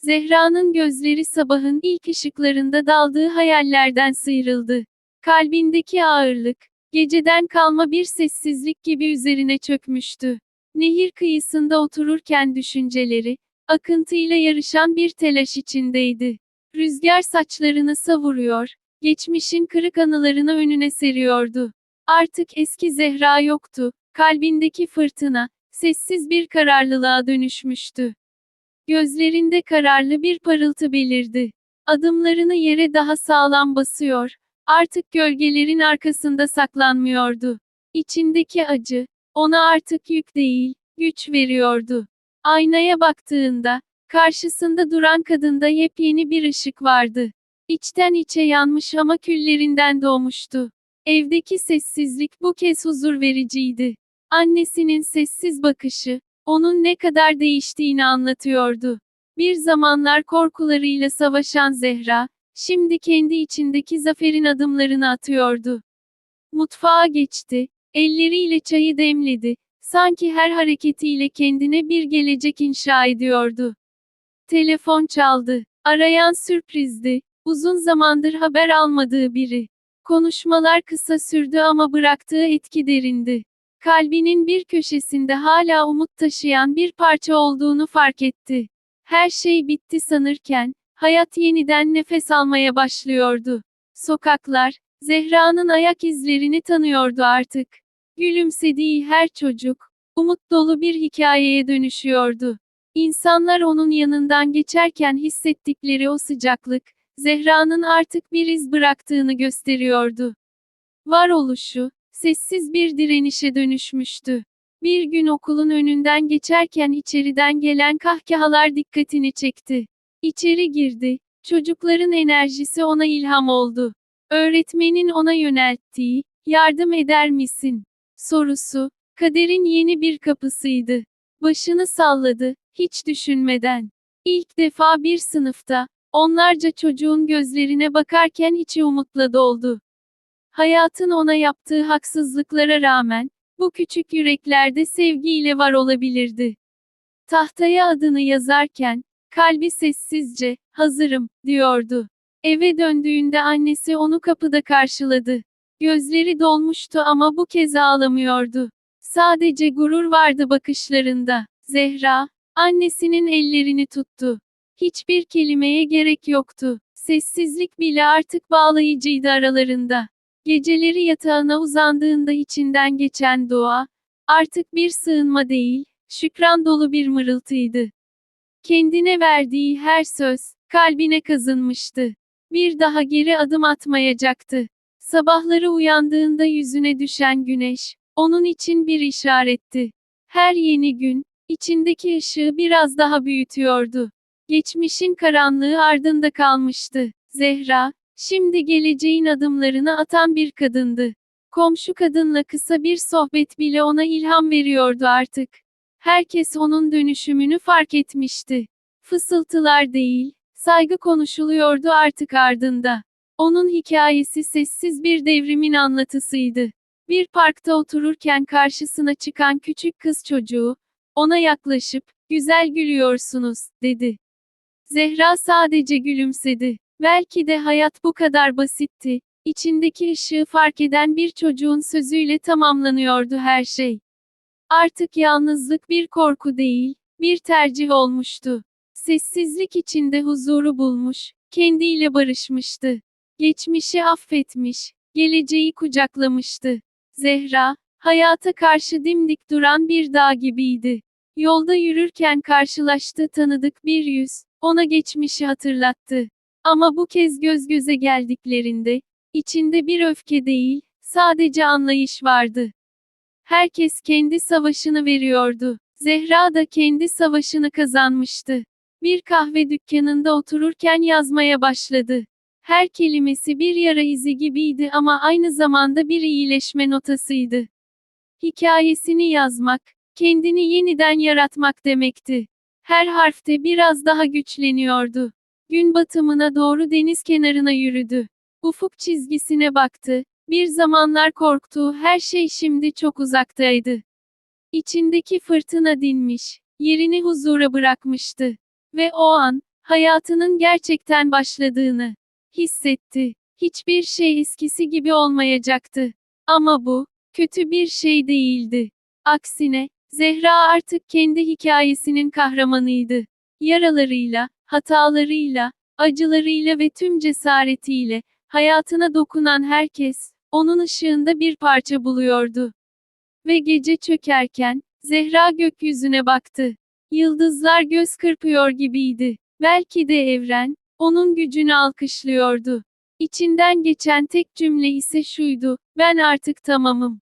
Zehra'nın gözleri sabahın ilk ışıklarında daldığı hayallerden sıyrıldı. Kalbindeki ağırlık, geceden kalma bir sessizlik gibi üzerine çökmüştü. Nehir kıyısında otururken düşünceleri, akıntıyla yarışan bir telaş içindeydi. Rüzgar saçlarını savuruyor, geçmişin kırık anılarını önüne seriyordu. Artık eski Zehra yoktu, kalbindeki fırtına, sessiz bir kararlılığa dönüşmüştü. Gözlerinde kararlı bir parıltı belirdi. Adımlarını yere daha sağlam basıyor, artık gölgelerin arkasında saklanmıyordu. İçindeki acı, ona artık yük değil, güç veriyordu. Aynaya baktığında, karşısında duran kadında yepyeni bir ışık vardı. İçten içe yanmış ama küllerinden doğmuştu. Evdeki sessizlik bu kez huzur vericiydi. Annesinin sessiz bakışı, onun ne kadar değiştiğini anlatıyordu. Bir zamanlar korkularıyla savaşan Zehra, şimdi kendi içindeki zaferin adımlarını atıyordu. Mutfağa geçti, elleriyle çayı demledi, sanki her hareketiyle kendine bir gelecek inşa ediyordu. Telefon çaldı, arayan sürprizdi, uzun zamandır haber almadığı biri. Konuşmalar kısa sürdü ama bıraktığı etki derindi. Kalbinin bir köşesinde hala umut taşıyan bir parça olduğunu fark etti. Her şey bitti sanırken, hayat yeniden nefes almaya başlıyordu. Sokaklar, Zehra'nın ayak izlerini tanıyordu artık. Gülümsediği her çocuk, umut dolu bir hikayeye dönüşüyordu. İnsanlar onun yanından geçerken hissettikleri o sıcaklık, Zehra'nın artık bir iz bıraktığını gösteriyordu. Varoluşu, sessiz bir direnişe dönüşmüştü. Bir gün okulun önünden geçerken içeriden gelen kahkahalar dikkatini çekti. İçeri girdi. Çocukların enerjisi ona ilham oldu. Öğretmenin ona yönelttiği, yardım eder misin? sorusu, kaderin yeni bir kapısıydı. Başını salladı, hiç düşünmeden. İlk defa bir sınıfta, onlarca çocuğun gözlerine bakarken içi umutla doldu. Hayatın ona yaptığı haksızlıklara rağmen, bu küçük yüreklerde sevgiyle var olabilirdi. Tahtaya adını yazarken, kalbi sessizce, hazırım, diyordu. Eve döndüğünde annesi onu kapıda karşıladı. Gözleri dolmuştu ama bu kez ağlamıyordu. Sadece gurur vardı bakışlarında. Zehra, annesinin ellerini tuttu. Hiçbir kelimeye gerek yoktu. Sessizlik bile artık bağlayıcıydı aralarında. Geceleri yatağına uzandığında içinden geçen dua, artık bir sığınma değil, şükran dolu bir mırıltıydı. Kendine verdiği her söz, kalbine kazınmıştı. Bir daha geri adım atmayacaktı. Sabahları uyandığında yüzüne düşen güneş, onun için bir işaretti. Her yeni gün, içindeki ışığı biraz daha büyütüyordu. Geçmişin karanlığı ardında kalmıştı. Zehra, şimdi geleceğin adımlarını atan bir kadındı. Komşu kadınla kısa bir sohbet bile ona ilham veriyordu artık. Herkes onun dönüşümünü fark etmişti. Fısıltılar değil, saygı konuşuluyordu artık ardında. Onun hikayesi sessiz bir devrimin anlatısıydı. Bir parkta otururken karşısına çıkan küçük kız çocuğu, ona yaklaşıp, güzel gülüyorsunuz, dedi. Zehra sadece gülümsedi. Belki de hayat bu kadar basitti. İçindeki ışığı fark eden bir çocuğun sözüyle tamamlanıyordu her şey. Artık yalnızlık bir korku değil, bir tercih olmuştu. Sessizlik içinde huzuru bulmuş, kendiyle barışmıştı. Geçmişi affetmiş, geleceği kucaklamıştı. Zehra, hayata karşı dimdik duran bir dağ gibiydi. Yolda yürürken karşılaştığı tanıdık bir yüz, ona geçmişi hatırlattı. Ama bu kez göz göze geldiklerinde, içinde bir öfke değil, sadece anlayış vardı. Herkes kendi savaşını veriyordu. Zehra da kendi savaşını kazanmıştı. Bir kahve dükkanında otururken yazmaya başladı. Her kelimesi bir yara izi gibiydi ama aynı zamanda bir iyileşme notasıydı. Hikayesini yazmak, kendini yeniden yaratmak demekti. Her harfte biraz daha güçleniyordu. Gün batımına doğru deniz kenarına yürüdü. Ufuk çizgisine baktı. Bir zamanlar korktuğu her şey şimdi çok uzaktaydı. İçindeki fırtına dinmiş, yerini huzura bırakmıştı. Ve o an, hayatının gerçekten başladığını hissetti. Hiçbir şey eskisi gibi olmayacaktı. Ama bu, kötü bir şey değildi. Aksine, Zehra artık kendi hikayesinin kahramanıydı. Yaralarıyla, hatalarıyla, acılarıyla ve tüm cesaretiyle, hayatına dokunan herkes, onun ışığında bir parça buluyordu. Ve gece çökerken, Zehra gökyüzüne baktı. Yıldızlar göz kırpıyor gibiydi. Belki de evren, onun gücünü alkışlıyordu. İçinden geçen tek cümle ise şuydu, ben artık tamamım.